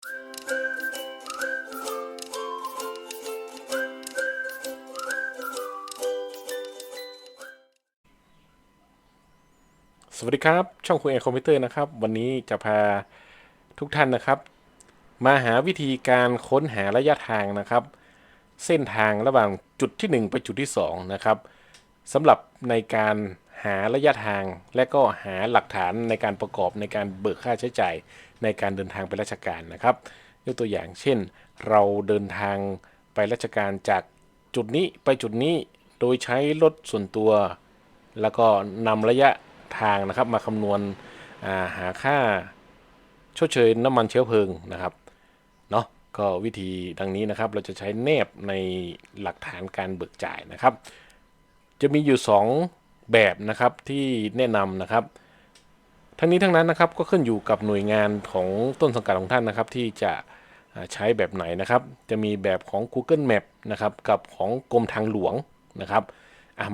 สวัสดีครับ ช่องคุยเอคอมพิวเตอร์นะครับ วันนี้จะพาทุกท่านนะครับ มาหาวิธีการค้นหาระยะทางนะครับ เส้นทางระหว่างจุดที่ 1 ไปจุดที่ 2 นะครับสำหรับในการหาระยะทางและก็หาหลักฐานในการประกอบในการเบิกค่าใช้จ่าย ในการเดินทางไปราชการนะครับ ยกตัวอย่างเช่น เราเดินทางไปราชการจากจุดนี้ไปจุดนี้โดยใช้รถส่วนตัว แล้วก็นำระยะทางนะครับมาคำนวณาหาค่าชดเชยน้ำมันเชื้อเพลิงนะครับเนาะก็วิธีดังนี้นะครับเราจะใช้แนบในหลักฐานการเบิกจ่ายนะครับ จะมีอยู่ 2 แบบนะครับที่แนะนำนะครับ ทั้งนี้ทั้งนั้นนะครับก็ขึ้นอยู่กับหน่วยงานของต้นสังกัดของท่านนะครับ ที่จะใช้แบบไหนนะครับ จะมีแบบของ Google Map นะครับกับของกรมทางหลวงนะครับ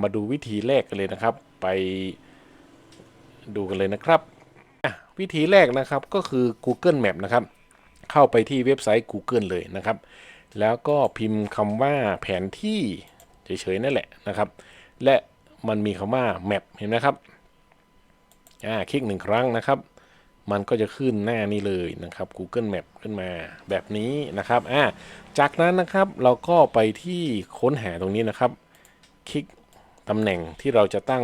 มาดูวิธีแรกกันเลยนะครับ ไปดูกันเลยนะครับวิธีแรกนะครับก็คือ Google Map นะครับ เข้าไปที่เว็บไซต์ Google เลยนะครับ แล้วก็พิมพ์คำว่าแผนที่เฉยๆนั่นแหละนะครับ และมันมีคำว่า Map เห็นไหมครับ อ่าคลิกหนึ่งครั้งนะครับ มันก็จะขึ้นหน้านี้เลยนะครับ Google Map ขึ้นมาแบบนี้นะครับอ่าจากนั้นนะครับเราก็ไปที่ค้นหาตรงนี้นะครับ คลิกตำแหน่งที่เราจะตั้ง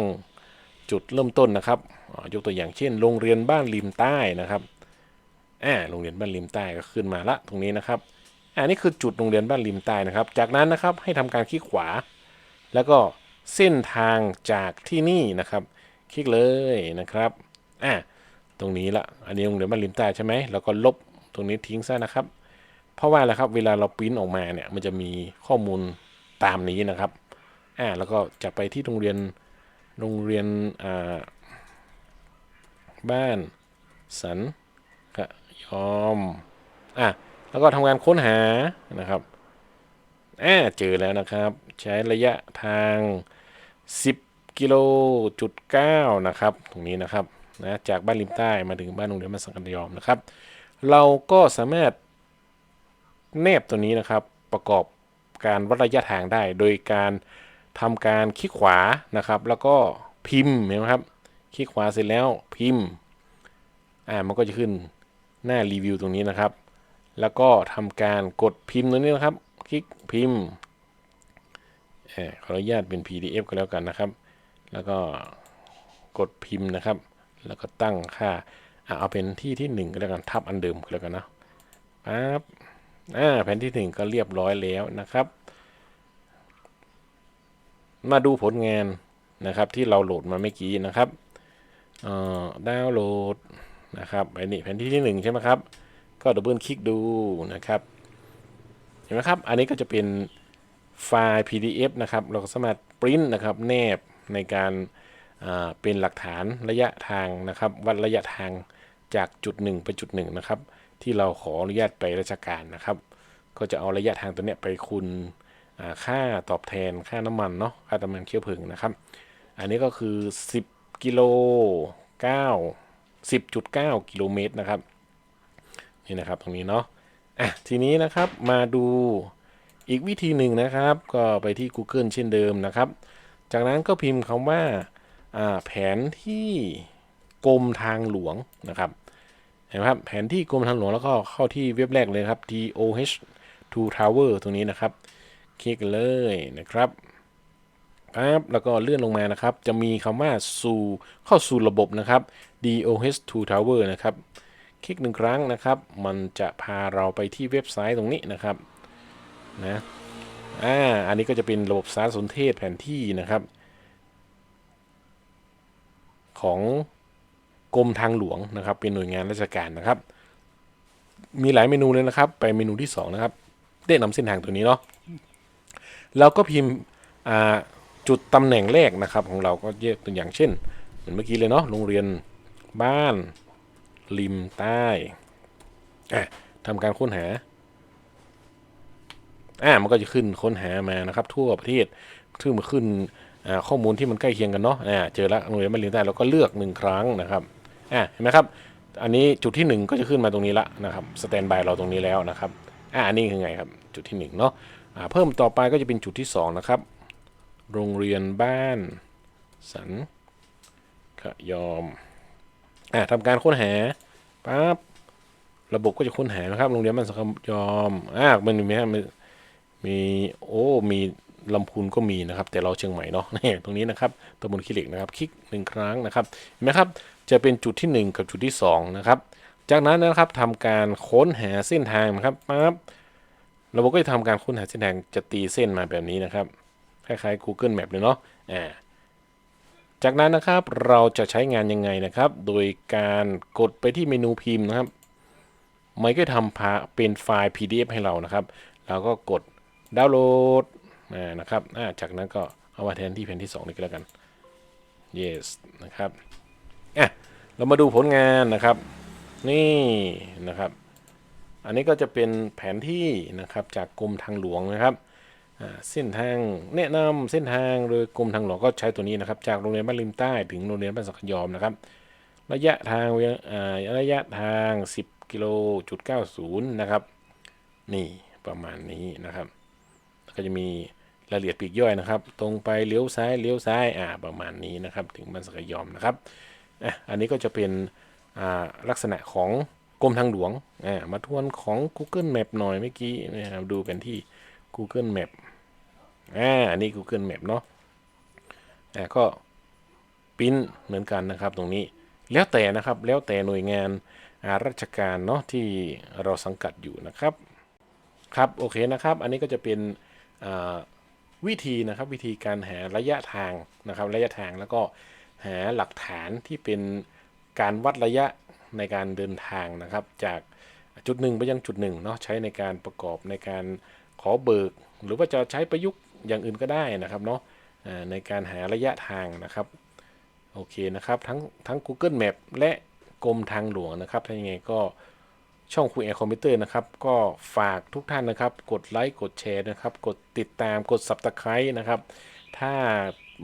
จุดเริ่มต้นนะครับยกตัวอย่างเช่น โรงเรียนบ้านริมใต้นะครับอ่าโรงเรียนบ้านริมใต้ก็ขึ้นมาละตรงนี้นะครับอันนี้คือจุดโรงเรียนบ้านริมใต้นะครับ จากนั้นนะครับให้ทำการคลิกขวา แล้วก็เส้นทางจากที่นี่นะครับ คลิกเลยนะครับอ่าตรงนี้ละอันนี้โรงเรียนบ้านริมใต้ใช่ไหมแล้วก็ลบตรงนี้ทิ้งซะนะครับ เพราะว่าอะไรครับเวลาเราปริ้นออกมาเนี่ยมันจะมีข้อมูลตามนี้นะครับอ่าแล้วก็จะไปที่โรงเรียนโรงเรียนอ่าบ้านสันขยอมอะแล้วก็ทำการค้นหานะครับอ่าเจอแล้วนะครับ ใช้ระยะทาง 10 กิโลจุด9นะครับตรงนี้นะครับนะจากบ้านริมใต้มาถึงบ้านโรงเรียนบ้าสังขยอมนะครับ เราก็สามารถแนบตัวนี้นะครับประกอบการวัดระยะทางได้ โดยการทำการคลิกขวานะครับ แล้วก็พิมพ์เห็นไหมครับคลิกขวาเสร็จแล้วพิมพ์อ่ามันก็จะขึ้นหน้ารีวิวตรงนี้นะครับ แล้วก็ทำการกดพิมพ์ตรงนี้นะครับ คลิกพิมพ์อ่าขออนุญาตเป็น PDF ก็แล้วกันนะครับ แล้วก็กดพิมพ์นะครับ แล้วก็ตั้งค่าอเอาเป็นที่ที่หนึ่งก็แล้วกันทับอันเดิมก็แล้วกันนะปั๊บอ่าแผ่นที่หนึ่งก็เรียบร้อยแล้วนะครับ มาดูผลงานนะครับ ที่เราโหลดมาเมื่อกี้นะครับเอ่อดาวน์โหลดนะครับอันนี้แผ่นที่ที่หนึ่งใช่ไหมครับ ก็ดับเบิลคลิกดูนะครับ เห็นไหมครับ อันนี้ก็จะเป็นไฟล์ PDF นะครับ เราก็สามารถปริ้นนะครับ แนบ ในการอ่าเป็นหลักฐานระยะทางนะครับวัดระยะทางจากจุดหนึ่งไปจุดหนึ่งนะครับที่เราขออนุญาตไปราชการนะครับ ก็จะเอาระยะทางตัวเนี้ยไปคูณค่าตอบแทนค่าน้ำมันเนาะค่าน้ำมันเชื้อเพลิงนะครับ อันนี้ก็คือ 10กิโล9 10.9กิโลเมตรนะครับนี่นะครับตรงนี้เนาะอะทีนี้นะครับมาดูอีกวิธีหนึ่งนะครับ ก็ไปที่ Google เช่นเดิมนะครับ จากนั้นก็พิมพ์คำว่าแผนที่กรมทางหลวงนะครับเห็นไหมครับแผนที่กรมทางหลวงแล้วก็เข้าที่เว็บแรกเลยครับ TOH 2 Tower ตรงนี้นะครับ คลิกเลยนะครับปั๊บแล้วก็เลื่อนลงมานะครับ จะมีคำว่าสู่เข้าสู่ระบบนะครับ DOH 2 Tower นะครับ คลิกหนึ่งครั้งนะครับ มันจะพาเราไปที่เว็บไซต์ตรงนี้นะครับนะ อ่าอันนี้ก็จะเป็นระบบสารสนเทศแผนที่นะครับ ของกรมทางหลวงนะครับ เป็นหน่วยงานราชการนะครับ มีหลายเมนูเลยนะครับ ไปเมนูที่ 2 นะครับ ได้นำเส้นทางตัวนี้เนาะเราก็พิมพ์อ่าจุดตำแหน่งแรกนะครับ ของเราก็เยกตัวอย่างเช่น เหมือนเมื่อกี้เลยเนาะโรงเรียนบ้านริมใต้อะทำการค้นหา อ่ามันก็จะขึ้นค้นหามานะครับ ทั่วประเทศซึ่งมาขึ้นข้อมูลที่มันใกล้เคียงกันเนาะอ่าเจอแล้วโรงเรียนบ้านริมใต้เราก็เลือกหนึ่งครั้งนะครับอ่าเห็นไหมครับ อันนี้จุดที่หนึ่งก็จะขึ้นมาตรงนี้ละนะครับสแตนบายเราตรงนี้แล้วนะครับอ่าอันนี้คือไงครับจุดที่หนึ่งเนาะอ่าเพิ่มต่อไปก็จะเป็นจุดที่สองนะครับ โรงเรียนบ้าน สันขยอมอ่าทำการค้นหาปั๊บระบบก็จะค้นหานะครับโรงเรียนบ้านสันขยอมอ่ามันมีไหมฮะมัน มีโอ้มีลำพูนก็มีนะครับ แต่เราเชียงใหม่เนาะนี่ตรงนี้นะครับตำบลขี้เหล็กนะครับ คลิกหนึ่งครั้งนะครับเห็นไหมครับจะเป็นจุดที่ 1 กับจุดที่2นะครับจากนั้นนะครับทำการค้นหาเส้นทางนะครับปั๊บระบบก็จะทำการค้นหาเส้นทางจะตีเส้นมาแบบนี้นะครับคล้ายๆ Google Map เลยเนาะอ่าจากนั้นนะครับเราจะใช้งานยังไงนะครับ โดยการกดไปที่เมนูพิมพ์นะครับมันก็ทำพาเป็นไฟล์ PDF ให้เรานะครับเราก็กด ดาวน์โหลดอ่านะครับอ่าจากนั้นก็เอามาแทนที่แผ่นที่ 2 นี่ก็แล้วกัน yes นะครับอะเรามาดูผลงานนะครับ นี่นะครับ อันนี้ก็จะเป็นแผนที่นะครับจากกรมทางหลวงนะครับเส้นทางแนะนำเส้นทางโดยกรมทางหลวงก็ใช้ตัวนี้นะครับ จากโรงเรียนบ้านริมใต้ถึงโรงเรียนบ้านสักยอมนะครับ ระยะทางระยะทาง 10กิโลจุด90 นะครับ นี่ประมาณนี้นะครับ ก็จะมีรายละเอียดปีกย่อยนะครับ ตรงไปเลี้ยวซ้ายเลี้ยวซ้ายอ่าประมาณนี้นะครับ ถึงบ้านสกยอมนะครับอะอันนี้ก็จะเป็นอ่าลักษณะของกรมทางหลวงอ่ามาทวนของ Google Map หน่อยเมื่อกี้นะครับดูกันที่ Google Map อ่าอันนี้ Google Map เนาะอ่าก็ปิ้นเหมือนกันนะครับ ตรงนี้แล้วแต่นะครับแล้วแต่หน่วยงานอ่าราชการเนาะที่เราสังกัดอยู่นะครับ ครับโอเคนะครับ อันนี้ก็จะเป็น วิธีนะครับวิธีการหาระยะทางนะครับระยะทางแล้วก็หาหลักฐานที่เป็นการวัดระยะในการเดินทางนะครับ จากจุดหนึ่งไปยังจุดหนึ่งเนาะใช้ในการประกอบในการขอเบิก หรือว่าจะใช้ประยุกต์อย่างอื่นก็ได้นะครับเนาะในการหาระยะทางนะครับโอเคนะครับทั้งทั้ง Google Map และกรมทางหลวงนะครับถ้ายังไงก็ ช่องคุยแอร์คอมพิวเตอร์นะครับ ก็ฝากทุกท่านนะครับ กดไลค์กดแชร์นะครับ กดติดตามกด Subscribe นะครับ ถ้า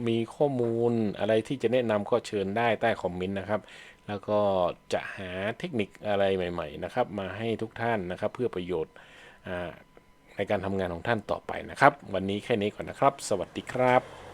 มีข้อมูลอะไรที่จะแนะนำก็เชิญได้ใต้คอมเมนต์นะครับ แล้วก็จะหาเทคนิคอะไรใหม่ๆนะครับ มาให้ทุกท่านนะครับ เพื่อประโยชน์ในการทำงานของท่านต่อไปนะครับ วันนี้แค่นี้ก่อนนะครับ สวัสดีครับ